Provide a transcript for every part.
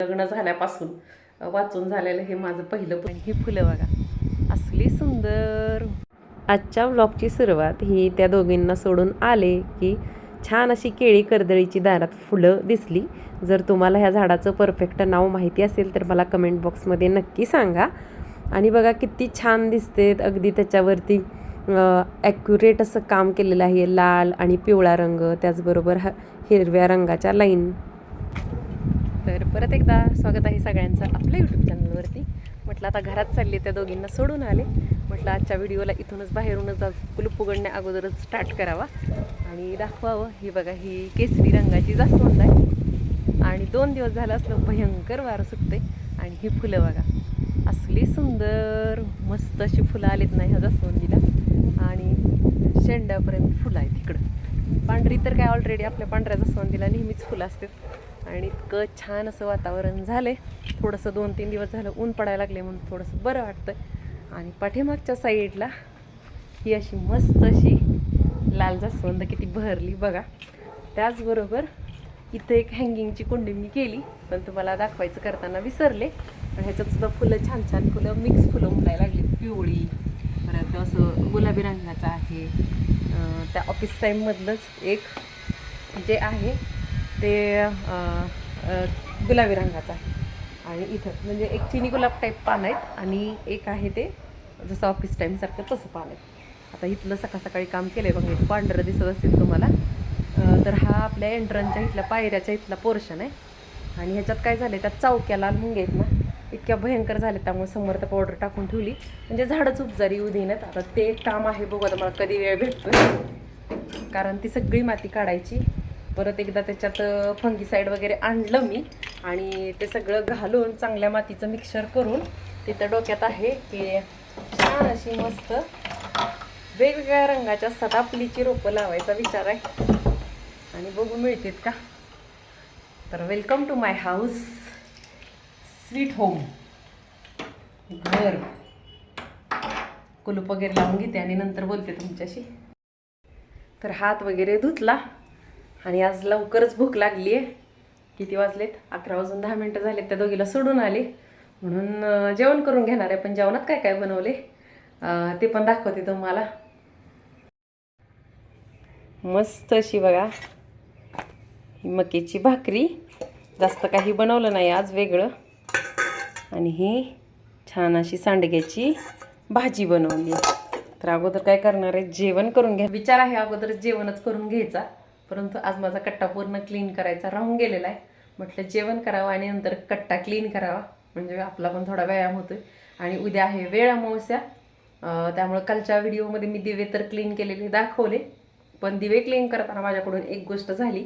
लग्न झाल्यापासून वाचून झालेलं हे माझं पहिलं पण ही फुलं बघा असली सुंदर. आजच्या ब्लॉगची सुरुवात ही त्या दोघींना सोडून आले की छान अशी केळी कर्दळीची दारात फुलं दिसली. जर तुम्हाला ह्या झाडाचं परफेक्ट नाव माहिती असेल तर मला कमेंट बॉक्समध्ये नक्की सांगा. आणि बघा किती छान दिसते अगदी त्याच्यावरती ॲक्युरेट असं काम केलेलं आहे. लाल आणि पिवळा रंग त्याचबरोबर ह हिरव्या रंगाच्या लाईन तर परत एकदा स्वागत आहे सगळ्यांचं आपल्या यूट्यूब चॅनलवरती म्हटलं आता घरात चालले त्या दोघींना सोडून आले. म्हटलं आजच्या व्हिडिओला इथूनच बाहेरूनच आज कुलूप उघडण्या अगोदरच स्टार्ट करावा. आणि दाखवावं. ही बघा ही केसरी रंगाची जास्वंद आहे. आणि दोन दिवस झालं असलं भयंकर वारं सुटते आणि ही फुलं बघा असली सुंदर मस्त अशी फुलं आलीत नाही ह्या जास्वंदीला. आणि शेंड्यापर्यंत फुलं आहेत इकडं. पांढरी तर काय ऑलरेडी आपल्या पांढऱ्या जास्वंदीला नेहमीच फुलं असतात. आणि इतकं छान असं वातावरण झालंय. थोडंसं दोन तीन दिवस झालं ऊन पडायला लागले म्हणून थोडंसं बरं वाटतं आणि पाठीमागच्या साईडला ही अशी मस्त अशी लाल जास्वंद किती बहरली बघा. त्याचबरोबर इथं एक हँगिंगची कुंडी मी केली पण तुम्हाला दाखवायचं करताना विसरले. पण ह्याच्यातसुद्धा फुलं छान छान फुलं मिक्स फुलं उमलायला लागली. पिवळी परत असं गुलाबी रंगाचं आहे. त्या ऑफिस टाईममधलंच एक जे आहे ते गुलाबी रंगाचं आहे. आणि इथं म्हणजे एक चिनी गुलाब टाईप पान आहेत आणि एक आहे ते जसं ऑफिस टाईमसारखं तसं पान आहे. आता इथलं सकाळ सकाळी काम केलं आहे बघा इथं पांढरं दिसत असेल तुम्हाला. तर हा आपल्या एंट्रनच्या इथल्या पायऱ्याच्या इथला पोर्शन आहे. आणि ह्याच्यात काय झालं आहे त्या चौक्या लाल मुंगे आहेत ना इतक्या भयंकर झाले त्यामुळे समर्थ पावडर टाकून ठेवली. म्हणजे झाडंच उपजारी येऊ देण्यात आता ते एक काम आहे बघू आता मला कधी वेळ भेटतो कारण ती सगळी माती काढायची. परत एकदा त्याच्यात फंगीसाईड वगैरे आणलं मी. आणि ते सगळं घालून चांगल्या मातीचं मिक्सर करून तिथं डोक्यात आहे की छान अशी मस्त वेगवेगळ्या रंगाच्या सदाफुलीची रोपं लावायचा विचार आहे. आणि बघू मिळतात का? तर welcome to my house sweet home घर. कुलूप वगैरे लावून घेते आणि नंतर बोलते तुमच्याशी. तर हात वगैरे धुतला. आणि आज लवकरच भूक लागली आहे किती वाजलेत? अकरा वाजून दहा मिनटं झालेत. त्या दोघीला सोडून आले. म्हणून जेवण करून घेणार आहे. पण जेवणात काय काय बनवले? ते पण दाखवते तुम्हाला. मस्त अशी बघा. ही मकेची भाकरी. जास्त काही बनवलं नाही आज वेगळं. आणि ही छान अशी सांडग्याची भाजी बनवली. तर अगोदर काय करणार आहे? जेवण करून घ्या. विचार आहे अगोदर जेवणच करून घ्यायचा. परंतु आज माझा कट्टा पूर्ण क्लीन करायचा राहून गेलेला आहे. म्हटलं जेवण करावं आणि नंतर कट्टा क्लीन करावा. म्हणजे आपला पण थोडा व्यायाम होतोय. आणि उद्या आहे वेळ अमावस्या. त्यामुळं त्यामुळे कालच्या व्हिडिओमध्ये मी दिवे तर क्लीन केलेले दाखवले. पण दिवे क्लीन करताना माझ्याकडून एक गोष्ट झाली.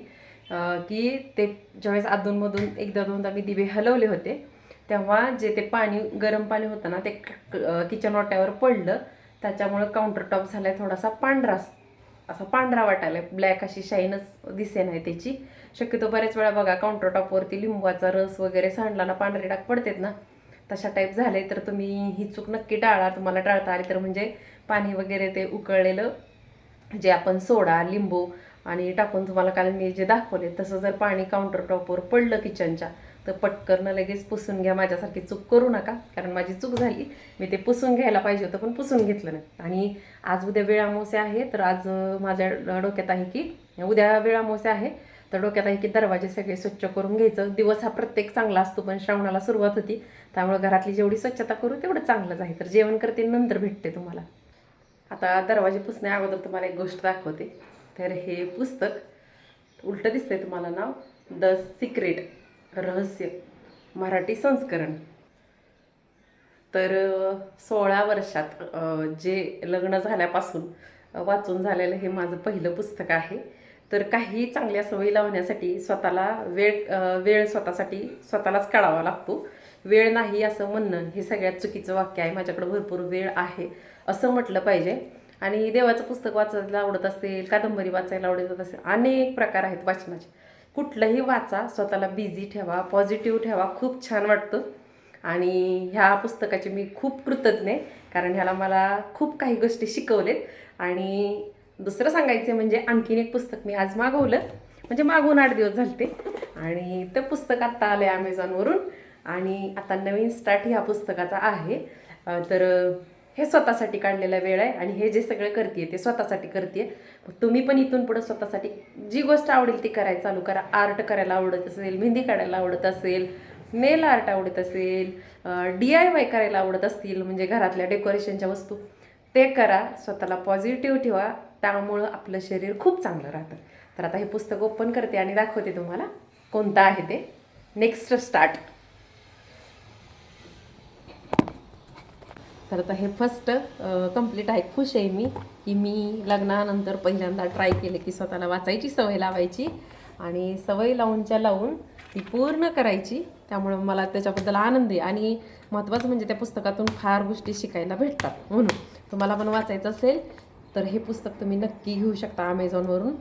की ते ज्यावेळेस अधूनमधून एकदा दोनदा मी दिवे हलवले होते तेव्हा जे ते पाणी गरम पाणी होतं ना ते किचन वाट्यावर पडलं. त्याच्यामुळं काउंटर टॉप आहे थोडासा पांढरा असा पांढरा वाटायला ब्लॅक अशी शाईनच दिसे नाही त्याची. शक्यतो बऱ्याच वेळा बघा काउंटर टॉपवरती लिंबाचा रस वगैरे सांडला ना पांढरे डाग पडतात ना तशा टाईप झाले तर तुम्ही ही चूक नक्की टाळा तुम्हाला टाळता आली तर म्हणजे पाणी वगैरे ते उकळलेलं जे आपण सोडा लिंबू आणि टाकून तुम्हाला काल मी जे दाखवले तसं जर पाणी काउंटर टॉपवर पडलं किचनच्या तर पटकन लगेच पुसून घ्या माझ्यासारखी चूक करू नका. कारण माझी चूक झाली मी ते पुसून घ्यायला पाहिजे होतं पण पुसून घेतलं नाही. आणि आज उद्या वेळ अमावस्या आहे तर आज माझ्या डोक्यात आहे की उद्या वेळ अमावस्या आहे तर डोक्यात आहे की दरवाजे सगळे स्वच्छ करून घ्यायचं. दिवस हा प्रत्येक चांगला असतो पण श्रावणाला सुरुवात होती. त्यामुळे घरातली जेवढी स्वच्छता करू तेवढं चांगलंच आहे. तर जेवण करते नंतर भेटते तुम्हाला. आता दरवाजे पुसण्या अगोदर तुम्हाला एक गोष्ट दाखवते. तर हे पुस्तक उलटं दिसतंय तुम्हाला नाव? The secret. रहस्य मराठी संस्करण. तर सोळा वर्षात जे लग्न झाल्यापासून वाचून झालेलं हे माझं पहिलं पुस्तक आहे. तर काही चांगल्या सवयी लावण्यासाठी स्वतःला वेळ वेळ स्वतःसाठी स्वतःलाच काढावा लागतो. वेळ नाही असं म्हणणं हे सगळ्यात चुकीचं वाक्य आहे. माझ्याकडे भरपूर वेळ आहे असं म्हटलं पाहिजे. आणि देवाचं पुस्तक वाचायला आवडत असेल कादंबरी वाचायला आवडत असेल अनेक प्रकार आहेत वाचनाचे. कुठलंही वाचा स्वतःला बिझी ठेवा पॉझिटिव्ह ठेवा खूप छान वाटतं. आणि ह्या पुस्तकाचे मी खूप कृतज्ञ आहे कारण ह्याला मला खूप काही गोष्टी शिकवलेत. आणि दुसरं सांगायचं म्हणजे आणखीन एक पुस्तक मी आज मागवलं. म्हणजे मागून आठ दिवस झालते. आणि ते पुस्तक आत्ता आलं आहे ॲमेझॉनवरून आणि आता नवीन स्टार्ट ह्या पुस्तकाचा आहे. तर हे स्वतःसाठी काढलेला वेळ आहे आणि हे जे सगळं करते ते स्वतःसाठी करते तुम्ही पण इथून पुढे स्वतःसाठी जी गोष्ट आवडेल ती करायला चालू करा. आर्ट करायला आवडत असेल मेहंदी काढायला आवडत असेल नेल आर्ट आवडत असेल डी आय वाय करायला आवडत असतील म्हणजे घरातल्या डेकोरेशनच्या वस्तू ते करा. स्वतःला पॉझिटिव्ह ठेवा. त्यामुळं आपलं शरीर खूप चांगलं राहतं. तर आता हे पुस्तक ओपन करते आणि दाखवते तुम्हाला कोणतं आहे ते. नेक्स्ट स्टार्ट खरं तर हे फर्स्ट कंप्लीट आहे. खुश आहे मी की मी लग्नानंतर पहिल्यांदा ट्राय केले की स्वतःला वाचायची सवय लावायची आणि सवय लावूनच्या लावून ती पूर्ण करायची. त्यामुळे मला त्याच्याबद्दल आनंद आहे. आणि महत्त्वाचं म्हणजे त्या पुस्तकातून फार गोष्टी शिकायला भेटतात म्हणून. तुम्हाला पण वाचायचं असेल तर हे पुस्तक तुम्ही नक्की घेऊ शकता अमेझॉनवरून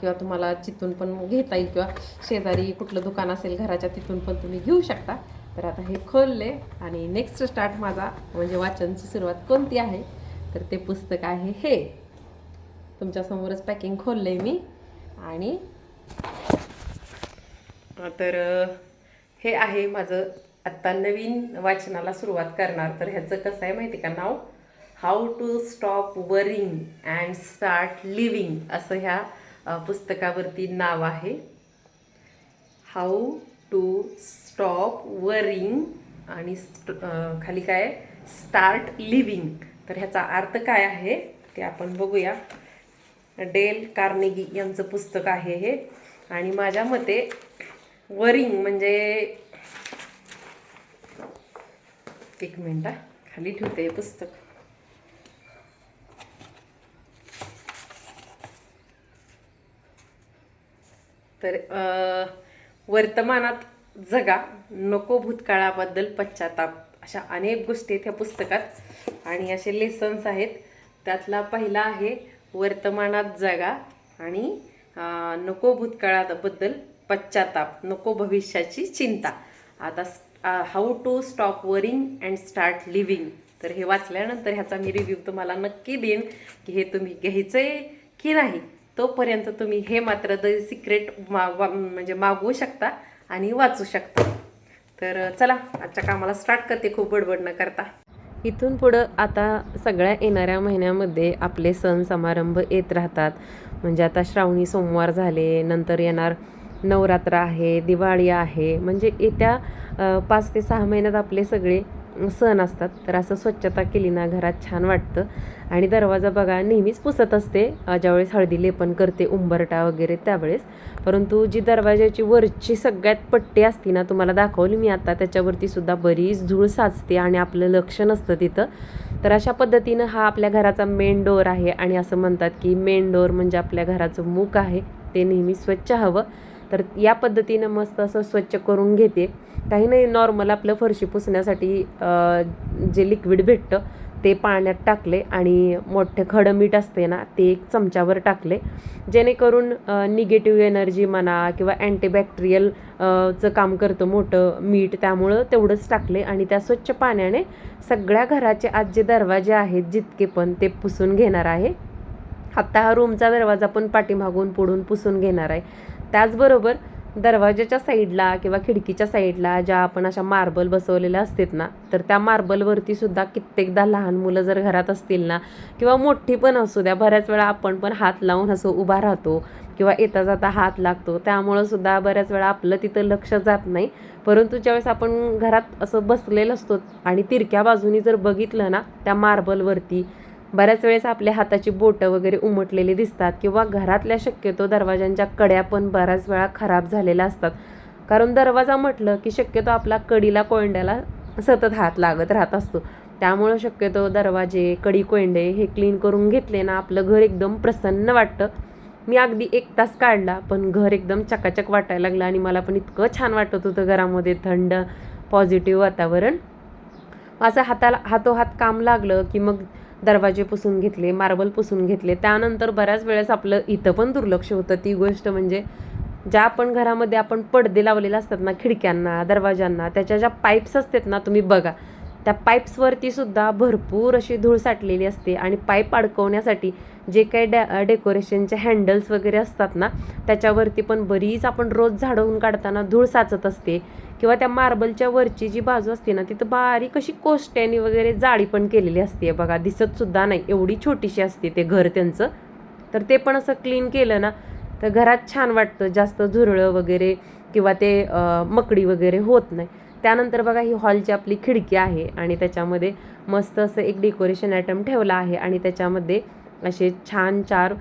किंवा तुम्हाला चिथून पण घेता येईल किंवा शेजारी कुठलं दुकान असेल घराच्या तिथून पण तुम्ही घेऊ शकता. तर आता हे खोलले आणि नेक्स्ट स्टार्ट माझा म्हणजे वाचनची सुरुवात कोणती आहे? तर ते पुस्तक आहे हे. तुमच्यासमोरच पॅकिंग खोलले मी. आणि तर हे आहे माझं आत्ता नवीन वाचनाला सुरुवात करणार. तर ह्याचं कसं आहे माहिती का नाव? How to stop worrying and start living असं ह्या पुस्तकावरती नाव आहे. हाऊ टू स्टॉप वरिंग आणि स्ट खाली काय? स्टार्ट लिव्हिंग तर ह्याचा अर्थ काय आहे? ते आपण बघूया. डेल कार्नेगी यांचं पुस्तक आहे हे. आणि माझ्या मते वरिंग म्हणजे एक मिनिट खाली ठेवते हे पुस्तक. तर वर्तमानात जगा नको भूतकाळाबद्दल पश्चाताप. अशा अनेक गोष्टी आहेत ह्या पुस्तकात. आणि असे लेसन्स आहेत. त्यातला पहिला आहे वर्तमानात जगा आणि नको भूतकाळाबद्दल पश्चाताप नको भविष्याची चिंता. आता how to stop worrying and start living तर हे वाचल्यानंतर ह्याचा मी रिव्ह्यू तुम्हाला नक्की देईन की हे तुम्ही घ्यायचं आहे की नाही. तोपर्यंत तुम्ही हे मात्र द सिक्रेट मा म्हणजे मागवू शकता. आणि वाचू शकता. तर चला आजच्या कामाला स्टार्ट करते. खूप बडबड न करता. इथून पुढं आता सगळ्या येणाऱ्या महिन्यामध्ये आपले सण समारंभ येत राहतात. म्हणजे आता श्रावणी सोमवार झाले नंतर येणार नवरात्र आहे दिवाळी आहे. म्हणजे येत्या पाच ते सहा महिन्यात आपले सगळे सण असतात तर असं स्वच्छता केली ना घरात छान वाटतं. आणि दरवाजा बघा नेहमीच पुसत असते. ज्यावेळेस हळदी लेपन करते उंबरटा वगैरे त्यावेळेस. परंतु जी दरवाजाची वरची सगळ्यात पट्टी असती ना तुम्हाला दाखवली मी आता त्याच्यावरती सुद्धा बरीच धूळ साचते आणि आपलं लक्ष नसतं तिथं. तर अशा पद्धतीनं हा आपल्या घराचा मेन डोअर आहे. आणि असं म्हणतात की मेन डोअर म्हणजे आपल्या घराचं मुख आहे. ते नेहमी स्वच्छ हवं. तर या पद्धतीनं मस्त असं स्वच्छ करून घेते. काही नाही नॉर्मल आपलं फरशी पुसण्यासाठी जे लिक्विड भेटतं ते पाण्यात टाकले आणि मोठे खडं मीठ असते ना ते एक चमच्यावर टाकले. जेणेकरून निगेटिव्ह एनर्जी म्हणा किंवा अँटीबॅक्टेरियल चं काम करतं मोठं मीठ त्यामुळं तेवढंच टाकले आणि त्या स्वच्छ पाण्याने सगळ्या घराचे आज जे दरवाजे आहेत जितके पण ते पुसून घेणार आहे. आत्ता हा रूमचा दरवाजा पण पाठीमागून पुढून पुसून घेणार आहे. त्याचबरोबर दरवाजाच्या साईडला किंवा खिडकीच्या साईडला ज्या आपण अशा मार्बल बसवलेल्या असतात ना तर त्या मार्बलवरती सुद्धा कित्येकदा लहान मुलं जर घरात असतील ना किंवा मोठी पण असू द्या बऱ्याच वेळा आपण पण हात लावून असं उभा राहतो किंवा येता जाता हात लागतो त्यामुळं सुद्धा बऱ्याच वेळा आपलं तिथं लक्ष जात नाही. परंतु ज्यावेळेस आपण घरात असं बसलेलं असतो आणि तिरक्या बाजूनी जर बघितलं ना त्या मार्बलवरती बऱ्याच वेळेस आपल्या हाताची बोटं वगैरे उमटलेली दिसतात किंवा घरातल्या शक्यतो दरवाजांच्या कड्या पण बऱ्याच वेळा खराब झालेल्या असतात. कारण दरवाजा म्हटलं की शक्यतो आपला कडीला कोंड्याला सतत हात लागत राहत असतो. त्यामुळं शक्यतो दरवाजे कडी कोंडे हे क्लीन करून घेतले ना आपलं घर एकदम प्रसन्न वाटतं. मी अगदी एक तास काढला पण घर एकदम चकाचक वाटायला लागलं आणि मला पण इतकं छान वाटत होतं घरामध्ये थंड पॉझिटिव्ह वातावरण. असं हाताला हातोहात काम लागलं की मग दरवाजे पुसून घेतले मार्बल पुसून घेतले. त्यानंतर बऱ्याच वेळेस आपलं इथं पण दुर्लक्ष होतं. ती गोष्ट म्हणजे ज्या आपण घरामध्ये आपण पडदे लावलेले असतात ना खिडक्यांना दरवाजांना त्याच्या ज्या पाईप्स असतात ना तुम्ही बघा. त्या पाईप्सवरती सुद्धा भरपूर अशी धूळ साठलेली असते आणि पाईप अडकवण्यासाठी जे काही डॅ डेकोरेशनचे हँडल्स वगैरे असतात ना त्याच्यावरती पण बरीच आपण रोज झाडवून काढताना धूळ साचत असते. किंवा त्या मार्बलच्या वरची जी बाजू असते ना तिथं बारीक अशी कोष्ट्यानी वगैरे जाळी पण केलेली असते बघा. दिसतसुद्धा नाही. एवढी छोटीशी असते ते घर त्यांचं. तर ते पण असं क्लीन केलं ना तर घरात छान वाटतं. जास्त झुरळं वगैरे किंवा ते मकडी वगैरे होत नाही. त्यानंतर बघा ही हॉलची आपली खिडकी आहे आणि त्याच्यामध्ये मस्त असं एक डेकोरेशन आयटम ठेवला आहे आणि त्याच्यामध्ये असे छान चार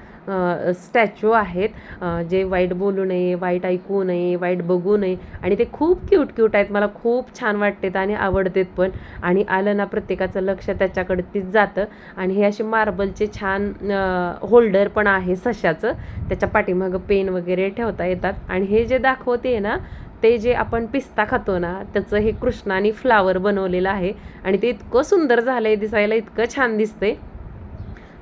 स्टॅच्यू आहेत जे वाईट बोलू नये वाईट ऐकू नये वाईट बघू नये आणि ते खूप क्यूट क्यूट आहेत. मला खूप छान वाटतात आणि आवडतात पण. आणि आलं ना प्रत्येकाचं लक्ष त्याच्याकडतीच जातं. आणि हे असे मार्बलचे छान होल्डर पण आहे सशाचं. त्याच्या पाठीमागं पेन वगैरे ठेवता येतात. आणि हे जे दाखवते ना ते जे आपण पिस्ता खातो ना त्याचं हे कृष्णाने फ्लावर बनवलेलं आहे आणि ते इतकं सुंदर झालं आहे दिसायला इतकं छान दिसते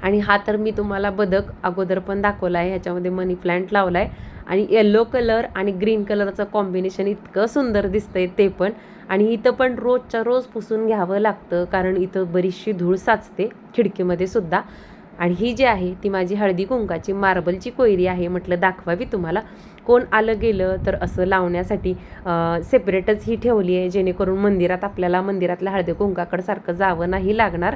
आणि हा तर मी तुम्हाला बदक अगोदर पण दाखवला आहे ह्याच्यामध्ये मनी प्लांट लावला आहे आणि येल्लो कलर आणि ग्रीन कलरचं कॉम्बिनेशन इतकं सुंदर दिसतंय ते पण. आणि इथं पण रोजच्या रोज पुसून घ्यावं लागतं कारण इथं बरीचशी धूळ साचते खिडकीमध्ये सुद्धा. आणि ही जी आहे ती माझी हळदी कुंकाची मार्बलची कोयरी आहे म्हटलं दाखवावी तुम्हाला. कोण आलं गेलं तर असं लावण्यासाठी सेपरेटच ही ठेवली आहे जेणेकरून मंदिरात आपल्याला मंदिरातल्या हळदी कुंकाकडं सारखं जावं नाही लागणार.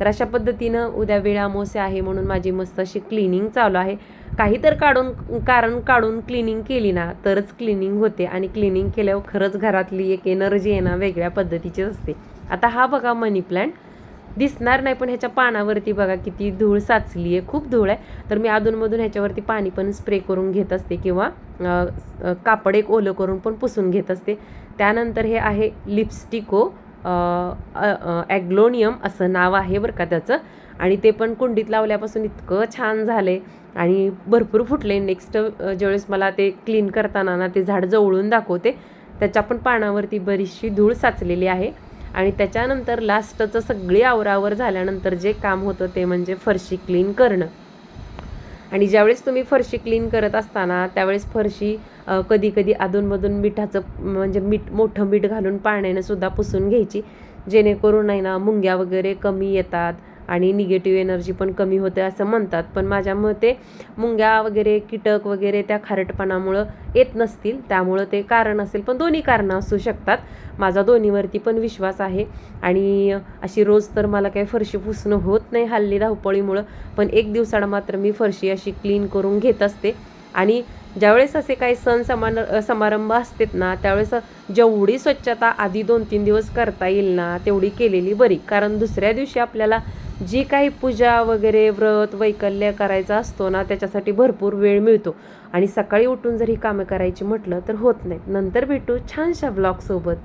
तर अशा पद्धतीनं उद्या वेळ अमावस्या आहे म्हणून माझी मस्त अशी क्लिनिंग चालू आहे. काही तर काढून कारण काढून क्लिनिंग केली ना तरच क्लिनिंग होते आणि क्लिनिंग केल्यावर खरंच घरातली एक एनर्जी आहे ना वेगळ्या पद्धतीचीच असते. आता हा बघा मनी प्लॅन्ट दिसणार नाही पण ह्याच्या पानावरती बघा किती धूळ साचली आहे खूप धूळ आहे. तर मी अधूनमधून ह्याच्यावरती पाणी पण स्प्रे करून घेत असते किंवा कापड एक ओलं करून पण पुसून घेत असते. त्यानंतर हे आहे लिपस्टिको ॲग्लोनियम असं नाव आहे बरं का त्याचं. आणि ते पण कुंडीत लावल्यापासून इतकं छान झाले आणि भरपूर फुटले. नेक्स्ट ज्यावेळेस मला ते क्लीन करताना ना ते झाड जवळून दाखवते. त्याच्या पण पानावरती बरीचशी धूळ साचलेली आहे. आणि त्याच्यानंतर लास्टचं सगळी आवरावर झाल्यानंतर जे काम होतं ते म्हणजे फरशी क्लीन करणं. आणि ज्यावेळेस तुम्ही फरशी क्लीन करत असताना त्यावेळेस फरशी कधी कधी अधूनमधून मिठाचं म्हणजे मीठ मोठं मीठ घालून पाण्यानं सुद्धा पुसून घ्यायची. जेणेकरून नाही ना मुंग्या वगैरे कमी येतात आणि निगेटिव्ह एनर्जी पण कमी होते असं म्हणतात. पण माझ्या मते मुंग्या वगैरे कीटक वगैरे त्या खारटपणामुळं येत नसतील. त्यामुळं ते कारण असेल. पण दोन्ही कारणं असू शकतात. माझा दोन्हीवरती पण विश्वास आहे. आणि अशी रोज तर मला काही फरशी पुसणं होत नाही हल्ली धावपळीमुळं. पण एक दिवसाला मात्र मी फरशी अशी क्लीन करून घेत असते. आणि ज्यावेळेस असे काही सण समान समारंभ असतात ना त्यावेळेस जेवढी स्वच्छता आधी दोन तीन दिवस करता येईल ना तेवढी केलेली बरी. कारण दुसऱ्या दिवशी आपल्याला जी काही पूजा वगैरे व्रत वैकल्य करायचा असतो ना त्याच्यासाठी भरपूर वेळ मिळतो. आणि सकाळी उठून जर ही कामं करायची म्हटलं तर होत नाहीत नंतर भेटू छानशा ब्लॉगसोबत